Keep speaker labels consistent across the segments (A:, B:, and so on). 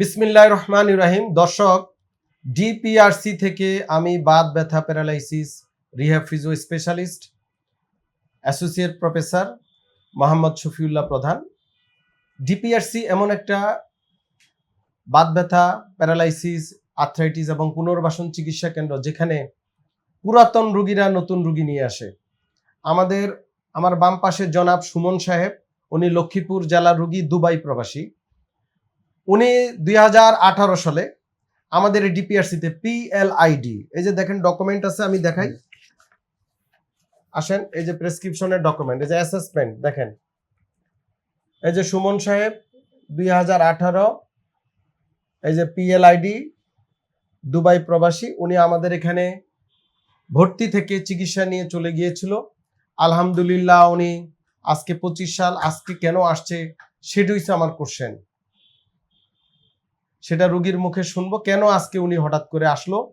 A: বিসমিল্লাহ রহমান ইব্রাহিম দর্শক ডিপিআরসি থেকে আমি বাত ব্যথা paralysis rehab physio specialist associate professor Mohammad Shafiullah Pradhan. DPRC এমন একটা বাত ব্যথা, প্যারালাইসিস, আর্থ্রাইটিস এবং পুনর্বাসন চিকিৎসা কেন্দ্র যেখানে পুরাতন রুগীরা নতুন রুগী নিয়ে আসে। আমাদের, আমার বাম পাশে জনাব সুমন সাহেব, উনি লক্ষ্মীপুর জেলার রুগী, দুবাই প্রবাসী। উনি দুই হাজার আঠারো সালে আমাদের ডিপিআরসিতে পিএলআইডি এই যে দেখেন ডকুমেন্ট আছে, আমি দেখাই। আসেন, এই যে প্রেসক্রিপশনের ডকুমেন্ট এই যে অ্যাসেসমেন্ট দেখেন। এই যে সুমন সাহেব, দুই হাজার আঠারো, এই যে পিএলআইডি দুবাই প্রবাসী, উনি আমাদের এখানে ভর্তি থেকে চিকিৎসা নিয়ে চলে গিয়েছিল। আলহামদুলিল্লাহ, উনি আজকে পঁচিশ সাল, আজকে কেন আসছে, সেটা হচ্ছে আমার কোশ্চেন সেটা রুগীর মুখে শুনব। কেন আজকে উনি হঠাৎ করে আসলো?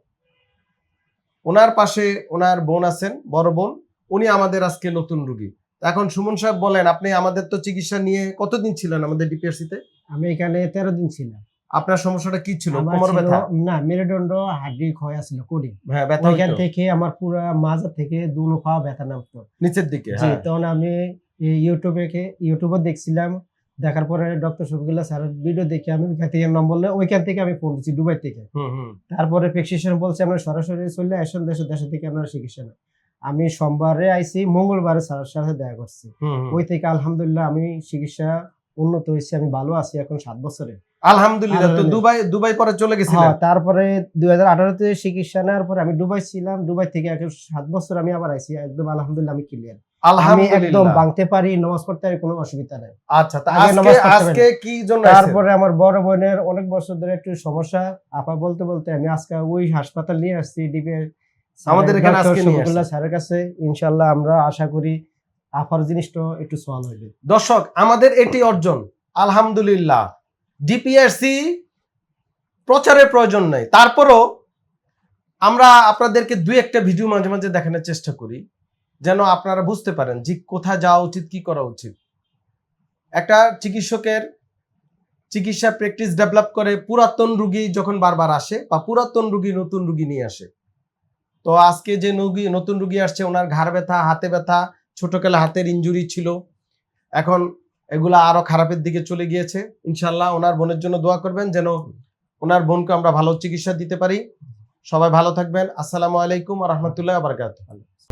A: ওনার পাশে ওনার বোন আছেন বড় বোন। উনি আমাদের আজকে নতুন রুগী। এখন সুমন সাহেব বলেন আপনি আমাদের তো চিকিৎসা নিয়ে কতদিন ছিলেন আমাদের ডিপিআরসি তে
B: আমি এখানে তেরো দিন ছিলাম।
A: আপনার সমস্যাটা কি ছিল? কোমর ব্যথা?
B: না মেরুদণ্ড হাড্ডি ক্ষয় ছিল কোডি।
A: হ্যাঁ ব্যথা
B: ওইখান থেকে আমার পুরো মাজা থেকে দুনো পা ব্যথা নামতো।
A: নিচের দিকে হ্যাঁ।
B: তখন আমি ইউটিউবে কে- ইউটিউবে দেখছিলাম। দেখার পরে ডক্টর শফিকুল্লাহ স্যারের ভিডিও দেখে আমি ওইখান থেকে নম্বর বললে ওইখান থেকে আমি ফোন দিচ্ছি দুবাই থেকে। তারপরে প্রেসক্রিপশন বলছে আমরা সরাসরি চলে আসেন দেশে দেশে থেকে আপনার চিকিৎসা নেন। আমি সোমবারে আইছি মঙ্গলবারে স্যারের সাথে দেখা করছি। ওই থেকে আলহামদুলিল্লাহ আমি চিকিৎসা উন্নত হয়েছে আমি ভালো আছি এখন সাত বছরে।
A: আলহামদুলিল্লাহ তো দুবাই দুবাই পরে চলে গেছিলেন?
B: হ্যাঁ তারপরে দুই হাজার আঠারোতে চিকিৎসা নেওয়ার পরে আমি দুবাই ছিলাম দুবাই থেকে এখন সাত বছর আমি আবার আইছি একদম আলহামদুলিল্লাহ আমি ক্লিয়ার আমি একদম ভাঙতে পারি নামাজ পড়তে পারি কোনো অসুবিধা নেই।
A: আচ্ছা আজকে আজকে কি জন্য তারপরে
B: আমার বড় বোনের অনেক বছর ধরে একটু সমস্যা। আপা বলতে বলতে আমি আজকে ওই হাসপাতাল নিয়ে আসছি ডিবি
A: আমাদের এখানে আজকে নিয়ে।
B: স্যারের কাছে। ইনশাল্লাহ আমরা আশা করি আপার জিনিসটা একটু সলভ হইবে।
A: দর্শক আমাদের এটি অর্জন। আলহামদুলিল্লাহ। ডিপিআরসি প্রচারের প্রয়োজন নাই। তারপরও আমরা আপনাদেরকে দুই একটা ভিডিও মাঝে মাঝে দেখানোর চেষ্টা করি। যেন আপনারা বুঝতে পারেন যে কোথায় যাওয়া উচিত, কি করা উচিত। একটা চিকিৎসকের চিকিৎসা প্র্যাকটিস ডেভেলপ করে পুরাতন রুগী যখন বারবার আসে বা পুরাতন রুগী নতুন রুগী নিয়ে আসে। তো আজকে যে রুগী, নতুন রুগী আসছে, ওনার ঘাড় ব্যথা, হাতে ব্যথা, ছোটকালে হাতের ইনজুরি ছিল। এখন এগুলা আরও খারাপের দিকে চলে গিয়েছে। ইনশাল্লাহ ওনার বোনের জন্য দোয়া করবেন যেন ওনার বোনকে আমরা ভালো চিকিৎসা দিতে পারি। সবাই ভালো থাকবেন। আসসালামু আলাইকুম রহমতুল্লাহ বারকাত